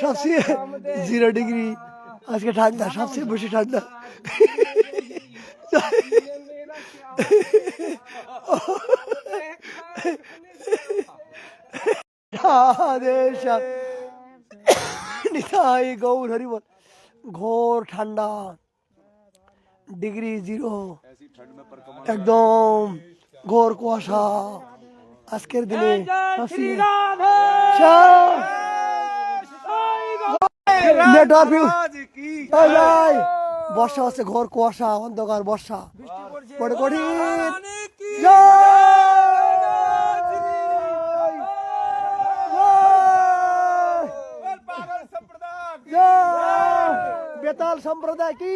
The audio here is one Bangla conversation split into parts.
সবচেয়ে জিরো ডিগ্রি আজকে ঠান্ডা সবচেয়ে বেশি ঠান্ডা নিতাই গৌর হরি বল ঘোর ঠান্ডা। Degree zero. একদম ঘোর কুয়াশা। আজকের দিনে বর্ষা হচ্ছে ঘোর কুয়াশা অন্ধকার বর্ষা। কঠিন। বেতাল সম্প্রদায় কি?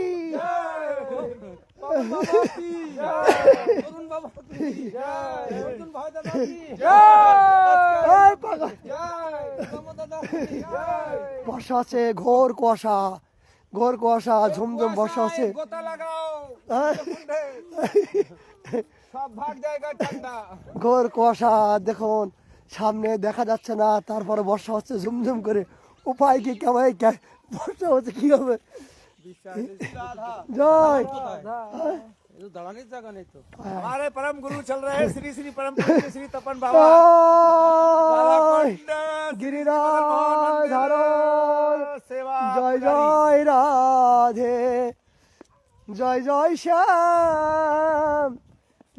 বর্ষা আছে, ঘোর কুয়াশা ঘোর কুয়াশা, ঝুমঝুম বর্ষা আছে। ঘোর কুয়াশা, দেখুন, সামনে দেখা যাচ্ছে না, তারপরে বর্ষা হচ্ছে ঝুমঝুম করে। উপায় কি কেমন বর্ষা হচ্ছে কি হবে? জয় दड़ाने जगह नहीं तो हमारे परम गुरु चल रहे हैं श्री श्री परम पूज्य श्री तपन बाबा জয় গিরিরাজ ধারণ सेवा জয় জয় রাধে জয় জয় শ্যাম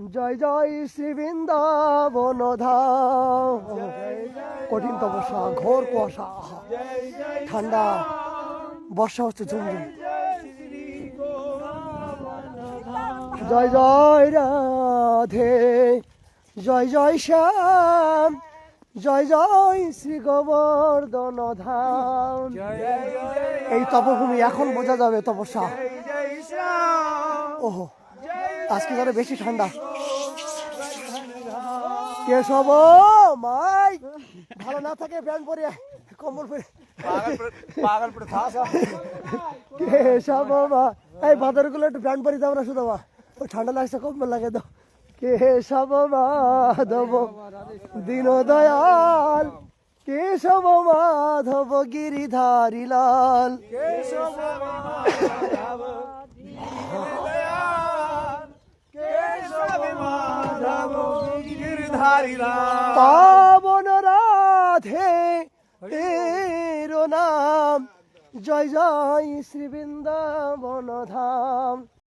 জয় জয় শ্রী বৃন্দাবন ধাম কঠিন তপস্যা ঘোর কুয়াশা ঠান্ডা বর্ষা হচ্ছে ঝুমঝুম জয় জয় রাধে জয় জয় শ্যাম জয় জয় শ্রী গোবর্ধন ধাম। এই তপভূমি এখন বোঝা যাবে তপস্যা। ওহো আজকে ধরে বেশি ঠান্ডা। কেশব মাই ভালো না থাকে প্যান পরে কম্বল পরে কেশব মা এই বাদরগুলো একটু প্যান পরে যাব না শুধু মা। ঠান্ডা লাগছে কম্বল লাগে তো দাও কেশব মাধব? দিন দয়াল। কে কেশব মাধব? গিরিধারি লাল। পাবন রাধে তেরো নাম। জয় জয় শ্রীবৃন্দাবন ধাম।